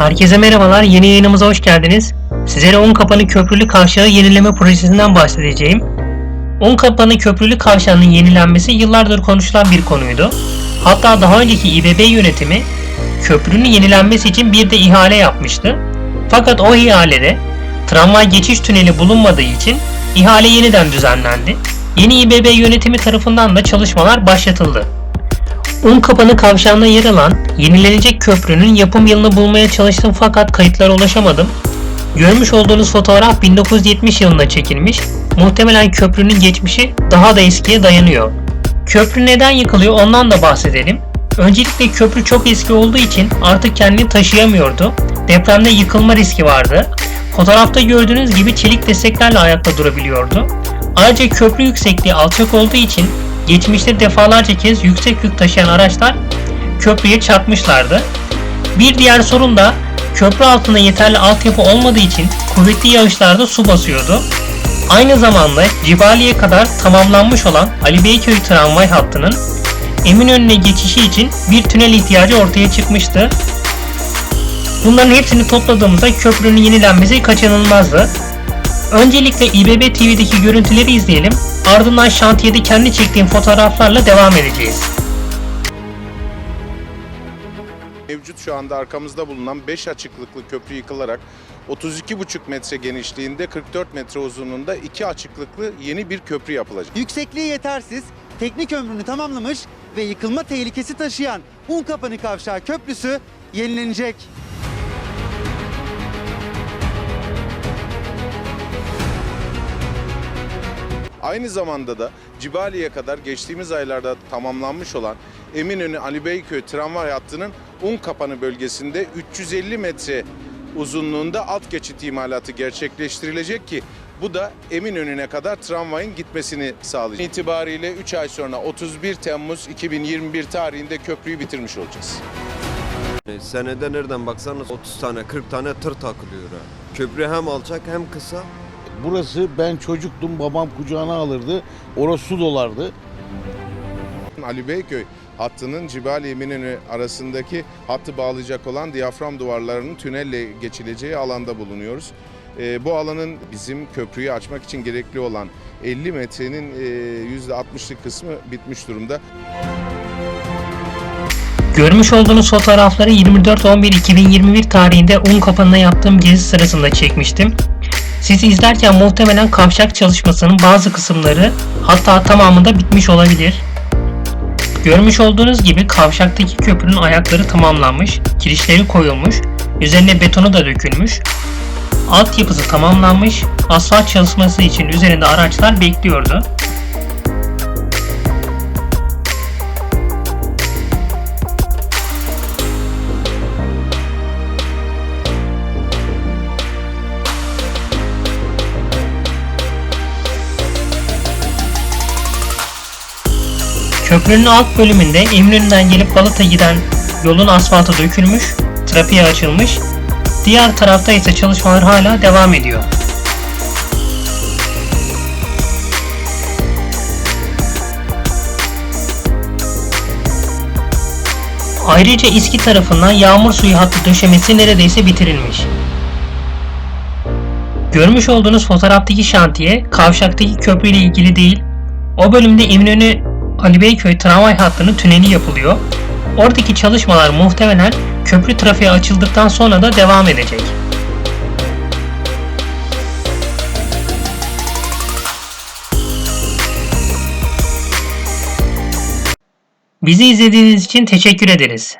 Herkese merhabalar, yeni yayınımıza hoş geldiniz. Sizlere Unkapanı Köprülü Kavşağı yenileme projesinden bahsedeceğim. Unkapanı Köprülü Kavşağı'nın yenilenmesi yıllardır konuşulan bir konuydu. Hatta daha önceki İBB yönetimi köprünün yenilenmesi için bir de ihale yapmıştı. Fakat o ihalede tramvay geçiş tüneli bulunmadığı için ihale yeniden düzenlendi. Yeni İBB yönetimi tarafından da çalışmalar başlatıldı. Unkapanı kavşağında yer alan yenilenecek köprünün yapım yılını bulmaya çalıştım fakat kayıtlara ulaşamadım. Görmüş olduğunuz fotoğraf 1970 yılında çekilmiş. Muhtemelen köprünün geçmişi daha da eskiye dayanıyor. Köprü neden yıkılıyor ondan da bahsedelim. Öncelikle köprü çok eski olduğu için artık kendini taşıyamıyordu. Depremde yıkılma riski vardı. Fotoğrafta gördüğünüz gibi çelik desteklerle ayakta durabiliyordu. Ayrıca köprü yüksekliği alçak olduğu için geçmişte defalarca kez yüksek yük taşıyan araçlar köprüye çarpmışlardı. Bir diğer sorun da köprü altında yeterli altyapı olmadığı için kuvvetli yağışlarda su basıyordu. Aynı zamanda Cibali'ye kadar tamamlanmış olan Ali Beyköy tramvay hattının Eminönü'ne geçişi için bir tünel ihtiyacı ortaya çıkmıştı. Bunların hepsini topladığımızda köprünün yenilenmesi kaçınılmazdı. Öncelikle İBB TV'deki görüntüleri izleyelim. Ardından şantiyede kendi çektiğim fotoğraflarla devam edeceğiz. Mevcut şu anda arkamızda bulunan 5 açıklıklı köprü yıkılarak 32,5 metre genişliğinde 44 metre uzunluğunda 2 açıklıklı yeni bir köprü yapılacak. Yüksekliği yetersiz, teknik ömrünü tamamlamış ve yıkılma tehlikesi taşıyan Unkapanı Kavşağı Köprüsü yenilenecek. Aynı zamanda da Cibali'ye kadar geçtiğimiz aylarda tamamlanmış olan Eminönü Ali Beyköy tramvay hattının Unkapanı bölgesinde 350 metre uzunluğunda alt geçit imalatı gerçekleştirilecek ki bu da Eminönü'ne kadar tramvayın gitmesini sağlayacak. İtibariyle 3 ay sonra 31 Temmuz 2021 tarihinde köprüyü bitirmiş olacağız. E, Senede nereden baksanız 30 tane 40 tane tır takılıyor. Köprü hem alçak hem kısa. Burası ben çocuktum babam kucağına alırdı. Orası su dolardı. Ali Beyköy hattının Cibali Eminönü arasındaki hattı bağlayacak olan diyafram duvarlarının tünelle geçileceği alanda bulunuyoruz. Ee, bu alanın bizim köprüyü açmak için gerekli olan 50 metrenin e, %60'lık kısmı bitmiş durumda. Görmüş olduğunuz fotoğrafları 24-11-2021 tarihinde Unkapanı'na yaptığım gezi sırasında çekmiştim. Sizi izlerken muhtemelen kavşak çalışmasının bazı kısımları hatta tamamında bitmiş olabilir. Görmüş olduğunuz gibi kavşaktaki köprünün ayakları tamamlanmış, kirişleri koyulmuş, üzerine betonu da dökülmüş, altyapısı tamamlanmış, asfalt çalışması için üzerinde araçlar bekliyordu. Köprünün alt bölümünde Eminönü'nden gelip Balat'a giden yolun asfaltı dökülmüş, trafiğe açılmış. Diğer tarafta ise çalışmalar hala devam ediyor. Ayrıca İSKİ tarafından yağmur suyu hattı döşemesi neredeyse bitirilmiş. Görmüş olduğunuz fotoğraftaki şantiye kavşaktaki köprü ile ilgili değil. O bölümde Eminönü Ali Beyköy tramvay hattının tüneli yapılıyor. Oradaki çalışmalar muhtemelen köprü trafiğe açıldıktan sonra da devam edecek. Bizi izlediğiniz için teşekkür ederiz.